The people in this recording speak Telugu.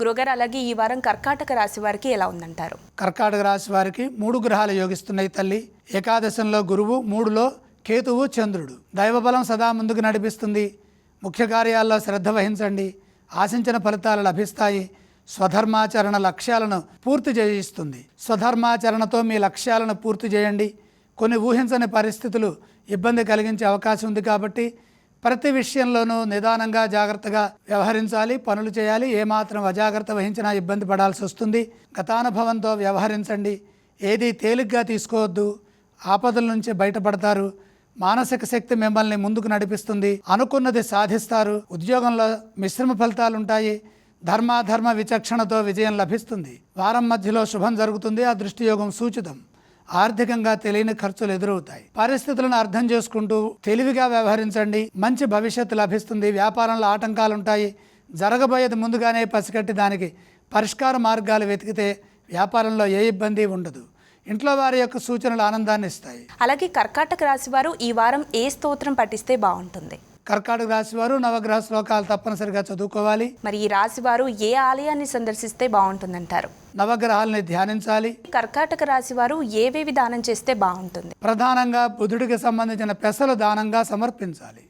గురుగారు అలాగే ఈ వారం కర్కాటక రాశి వారికి ఎలా ఉందంటారు? కర్కాటక రాశి వారికి మూడు గ్రహాలు యోగిస్తున్నాయి తల్లి. ఏకాదశంలో గురువు మూడులో కేతువు చంద్రుడు. దైవబలం సదా ముందుకు నడిపిస్తుంది. ముఖ్య కార్యాల్లో శ్రద్ధ వహించండి. ఆశించిన ఫలితాలు లభిస్తాయి. స్వధర్మాచరణ లక్ష్యాలను పూర్తి చేయిస్తుంది. స్వధర్మాచరణతో మీ లక్ష్యాలను పూర్తి చేయండి. కొన్ని ఊహించని పరిస్థితులు ఇబ్బంది కలిగించే అవకాశం ఉంది కాబట్టి ప్రతి విషయంలోనూ నిదానంగా జాగ్రత్తగా వ్యవహరించాలి పనులు చేయాలి. ఏమాత్రం అజాగ్రత్త వహించినా ఇబ్బంది పడాల్సి వస్తుంది. గతానుభవంతో వ్యవహరించండి. ఏది తేలిగ్గా తీసుకోవద్దు. ఆపదల నుంచి బయటపడతారు. మానసిక శక్తి మిమ్మల్ని ముందుకు నడిపిస్తుంది. అనుకున్నది సాధిస్తారు. ఉద్యోగంలో మిశ్రమ ఫలితాలు ఉంటాయి ధర్మాధర్మ విచక్షణతో విజయం లభిస్తుంది. వారం మధ్యలో శుభం జరుగుతుంది. ఆ దృష్టియోగం సూచితం. ఆర్థికంగా తెలియని ఖర్చులు ఎదురవుతాయి. పరిస్థితులను అర్థం చేసుకుంటూ తెలివిగా వ్యవహరించండి. మంచి భవిష్యత్తు లభిస్తుంది. వ్యాపారంలో ఆటంకాలు ఉంటాయి జరగబోయేది ముందుగానే పసిగట్టి దానికి పరిష్కార మార్గాలు వెతికితే వ్యాపారంలో ఏ ఇబ్బంది ఉండదు. ఇంట్లో వారి యొక్క సూచనలు ఆనందాన్ని ఇస్తాయి. అలాగే కర్కాటక రాశి వారు ఈ వారం ఏ స్తోత్రం పఠిస్తే బాగుంటుంది? కర్కాటక రాశి వారు నవగ్రహ శ్లోకాలు తప్పనిసరిగా చదువుకోవాలి. మరి ఈ రాశి వారు ఏ ఆలయాన్ని సందర్శిస్తే బాగుంటుందంటారు? నవగ్రహాలని ధ్యానించాలి. కర్కాటక రాశి వారు ఏవేవి దానం చేస్తే బాగుంటుంది? ప్రధానంగా బుధుడికి సంబంధించిన పెసలు దానంగా సమర్పించాలి.